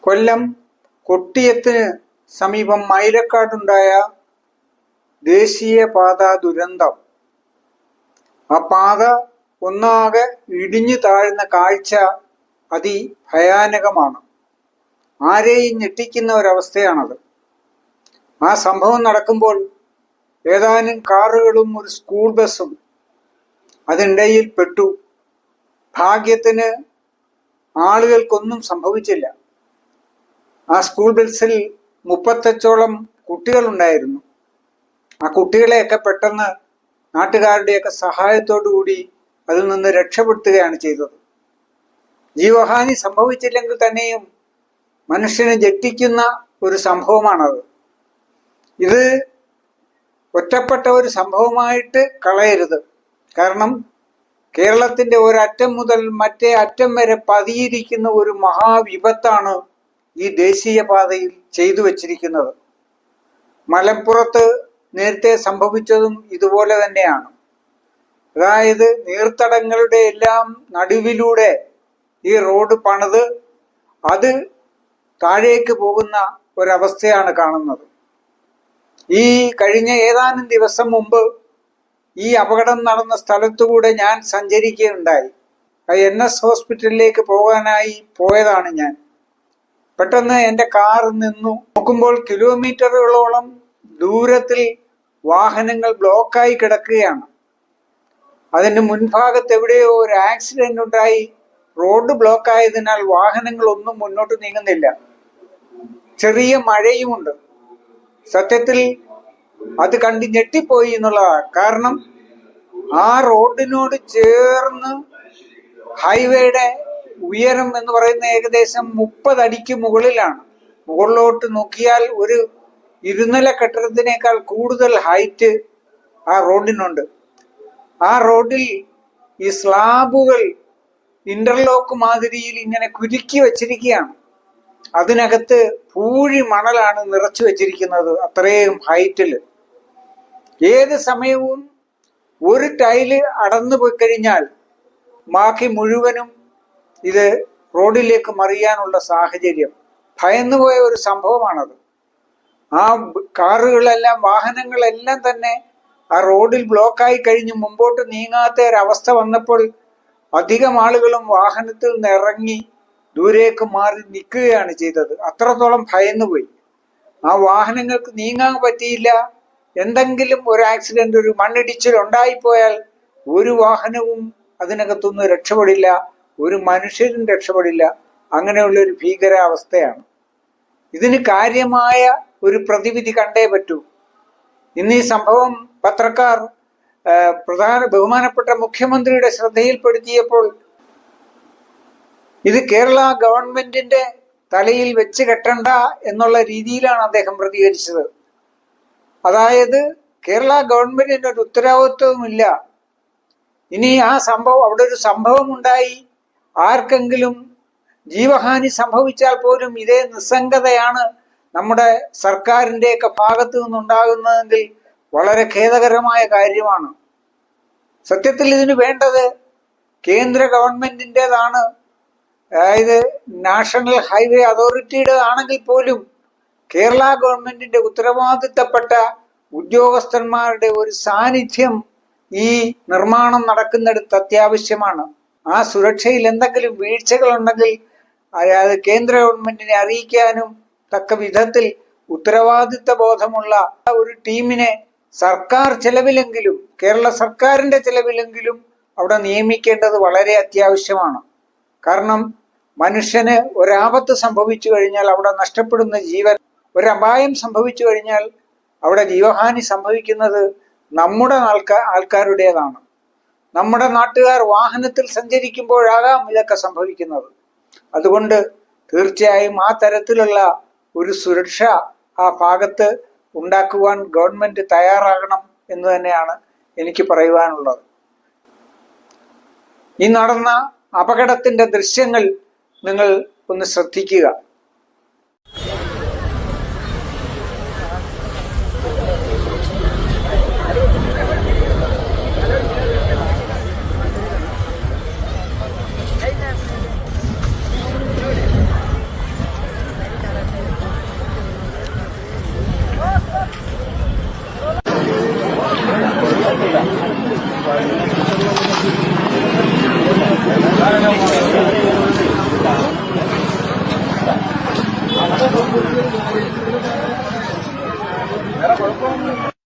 കൊല്ലം കൊട്ടിയത്തിന് സമീപം മൈലക്കാടുണ്ടായ ദേശീയപാത ദുരന്തം. ആ പാത ഒന്നാകെ ഇടിഞ്ഞു താഴ്ന്ന കാഴ്ച അതിഭയാനകമാണ്. ആരെയും ഞെട്ടിക്കുന്ന ഒരവസ്ഥയാണത്. ആ സംഭവം നടക്കുമ്പോൾ ഏതാനും കാറുകളും ഒരു സ്കൂൾ ബസ്സും അതിനിടയിൽ പെട്ടു. ഭാഗ്യത്തിന് ആളുകൾക്കൊന്നും സംഭവിച്ചില്ല. ആ സ്കൂൾ ബസ്സിൽ മുപ്പത്തച്ചോളം കുട്ടികളുണ്ടായിരുന്നു. ആ കുട്ടികളെയൊക്കെ പെട്ടെന്ന് നാട്ടുകാരുടെയൊക്കെ സഹായത്തോടു കൂടി അതിൽ നിന്ന് രക്ഷപ്പെടുത്തുകയാണ് ചെയ്തത്. ജീവഹാനി സംഭവിച്ചില്ലെങ്കിൽ തന്നെയും മനുഷ്യനെ ജെട്ടിക്കുന്ന ഒരു സംഭവമാണത്. ഇത് ഒറ്റപ്പെട്ട ഒരു സംഭവമായിട്ട് കളയരുത്. കാരണം കേരളത്തിന്റെ ഒരറ്റം മുതൽ മറ്റേ അറ്റം വരെ പതിയിരിക്കുന്ന ഒരു മഹാവിപത്താണ് ഈ ദേശീയപാതയിൽ ചെയ്തു വച്ചിരിക്കുന്നത്. മലപ്പുറത്ത് നേരത്തെ സംഭവിച്ചതും ഇതുപോലെ തന്നെയാണ്. അതായത് നീർത്തടങ്ങളുടെ എല്ലാം നടുവിലൂടെ ഈ റോഡ് പണിത് അത് താഴേക്ക് പോകുന്ന ഒരവസ്ഥയാണ് കാണുന്നത്. ഈ കഴിഞ്ഞ ഏതാനും ദിവസം മുമ്പ് ഈ അപകടം നടന്ന സ്ഥലത്തുകൂടെ ഞാൻ സഞ്ചരിക്കുകയുണ്ടായി. എൻ എസ് ഹോസ്പിറ്റലിലേക്ക് പോകാനായി പോയതാണ് ഞാൻ. പെട്ടെന്ന് എന്റെ കാർ നിന്നു. നോക്കുമ്പോൾ കിലോമീറ്ററുകളോളം ദൂരത്തിൽ വാഹനങ്ങൾ ബ്ലോക്കായി കിടക്കുകയാണ്. അതിന്റെ മുൻഭാഗത്ത് എവിടെയോ ഒരു ആക്സിഡന്റ് ഉണ്ടായി. റോഡ് ബ്ലോക്ക് ആയതിനാൽ വാഹനങ്ങൾ ഒന്നും മുന്നോട്ട് നീങ്ങുന്നില്ല. ചെറിയ മഴയുമുണ്ട്. സത്യത്തിൽ അത് കണ്ട് ഞെട്ടിപ്പോയി എന്നുള്ളതാണ്. കാരണം ആ റോഡിനോട് ചേർന്ന് ഹൈവേയുടെ ഉയരം എന്ന് പറയുന്ന ഏകദേശം മുപ്പത് അടിക്ക് മുകളിലാണ്. മുകളിലോട്ട് നോക്കിയാൽ ഒരു ഇരുനില കെട്ടിടത്തിനേക്കാൾ കൂടുതൽ ഹൈറ്റ് ആ റോഡിനുണ്ട്. ആ റോഡിൽ ഈ സ്ലാബുകൾ ഇന്റർലോക്ക് മാതിരിയിൽ ഇങ്ങനെ കുരുക്കി വച്ചിരിക്കുകയാണ്. അതിനകത്ത് പൂഴി മണലാണ് നിറച്ചു വച്ചിരിക്കുന്നത് അത്രയും ഹൈറ്റിൽ ഏത് സമയവും ഒരു ടൈൽ അടന്നു പോയി കഴിഞ്ഞാൽ ബാക്കി മുഴുവനും ഇത് റോഡിലേക്ക് മറിയാനുള്ള സാഹചര്യം. ഭയന്നുപോയ ഒരു സംഭവമാണത്. ആ കാറുകളെല്ലാം വാഹനങ്ങളെല്ലാം തന്നെ ആ റോഡിൽ ബ്ലോക്കായി കഴിഞ്ഞ് മുമ്പോട്ട് നീങ്ങാത്ത ഒരവസ്ഥ വന്നപ്പോൾ അധികം ആളുകളും വാഹനത്തിൽ നിന്ന് ഇറങ്ങി ദൂരേക്ക് മാറി നിൽക്കുകയാണ് ചെയ്തത്. അത്രത്തോളം ഭയന്നുപോയി. ആ വാഹനങ്ങൾക്ക് നീങ്ങാൻ പറ്റിയില്ല. എന്തെങ്കിലും ഒരു ആക്സിഡന്റ് ഒരു മണ്ണിടിച്ചിൽ ഉണ്ടായിപ്പോയാൽ ഒരു വാഹനവും അതിനകത്തുനിന്ന് രക്ഷപ്പെടില്ല. ഒരു മനുഷ്യരും രക്ഷപ്പെടില്ല. അങ്ങനെയുള്ള ഒരു ഭീകരാവസ്ഥയാണ്. ഇതിന് കാര്യമായ ഒരു പ്രതിവിധി കണ്ടേ പറ്റൂ. ഇന്ന് ഈ സംഭവം പത്രക്കാർ പ്രധാന ബഹുമാനപ്പെട്ട മുഖ്യമന്ത്രിയുടെ ശ്രദ്ധയിൽപ്പെടുത്തിയപ്പോൾ ഇത് കേരള ഗവൺമെന്റിന്റെ തലയിൽ വെച്ച് കെട്ടണ്ട എന്നുള്ള രീതിയിലാണ് അദ്ദേഹം പ്രതികരിച്ചത്. അതായത് കേരള ഗവൺമെന്റിന്റെ ഒരു ഉത്തരവാദിത്വവുമില്ല. ഇനി ആ സംഭവം അവിടെ ഒരു സംഭവം ഉണ്ടായി ആർക്കെങ്കിലും ജീവഹാനി സംഭവിച്ചാൽ പോലും ഇതേ നിസ്സംഗതയാണ് നമ്മുടെ സർക്കാരിന്റെയൊക്കെ ഭാഗത്തു നിന്നുണ്ടാകുന്നതെങ്കിൽ വളരെ ഖേദകരമായ കാര്യമാണ്. സത്യത്തിൽ ഇതിന് വേണ്ടത് കേന്ദ്ര ഗവൺമെന്റിന്റെതാണ് അതായത് നാഷണൽ ഹൈവേ അതോറിറ്റിയുടെ ആണെങ്കിൽ പോലും കേരള ഗവൺമെന്റിന്റെ ഉത്തരവാദിത്തപ്പെട്ട ഉദ്യോഗസ്ഥന്മാരുടെ ഒരു സാന്നിധ്യം ഈ നിർമ്മാണം നടക്കുന്നിടത്ത് അത്യാവശ്യമാണ്. ആ സുരക്ഷയിൽ എന്തെങ്കിലും വീഴ്ചകൾ ഉണ്ടെങ്കിൽ അതായത് കേന്ദ്ര ഗവൺമെന്റിനെ അറിയിക്കാനും തക്ക വിധത്തിൽ ഉത്തരവാദിത്ത ബോധമുള്ള ഒരു ടീമിനെ സർക്കാർ ചെലവിലെങ്കിലും കേരള സർക്കാരിന്റെ ചെലവിലെങ്കിലും അവിടെ നിയമിക്കേണ്ടത് വളരെ അത്യാവശ്യമാണ്. കാരണം മനുഷ്യന് ഒരാപത്ത് സംഭവിച്ചു കഴിഞ്ഞാൽ അവിടെ നഷ്ടപ്പെടുന്ന ജീവൻ ഒരപായം സംഭവിച്ചു കഴിഞ്ഞാൽ അവിടെ ജീവഹാനി സംഭവിക്കുന്നത് നമ്മുടെ ആൾക്കാർ ആൾക്കാരുടേതാണ്. നമ്മുടെ നാട്ടുകാർ വാഹനത്തിൽ സഞ്ചരിക്കുമ്പോഴാകാം ഇതൊക്കെ സംഭവിക്കുന്നത്. അതുകൊണ്ട് തീർച്ചയായും ആ തരത്തിലുള്ള ഒരു സുരക്ഷ ആ ഭാഗത്ത് ഉണ്ടാക്കുവാൻ ഗവൺമെന്റ് തയ്യാറാകണം എന്ന് തന്നെയാണ് എനിക്ക് പറയുവാനുള്ളത്. ഈ നടന്ന അപകടത്തിന്റെ ദൃശ്യങ്ങൾ നിങ്ങൾ ഒന്ന് ശ്രദ്ധിക്കുക. വേറെ കുഴപ്പമൊന്നും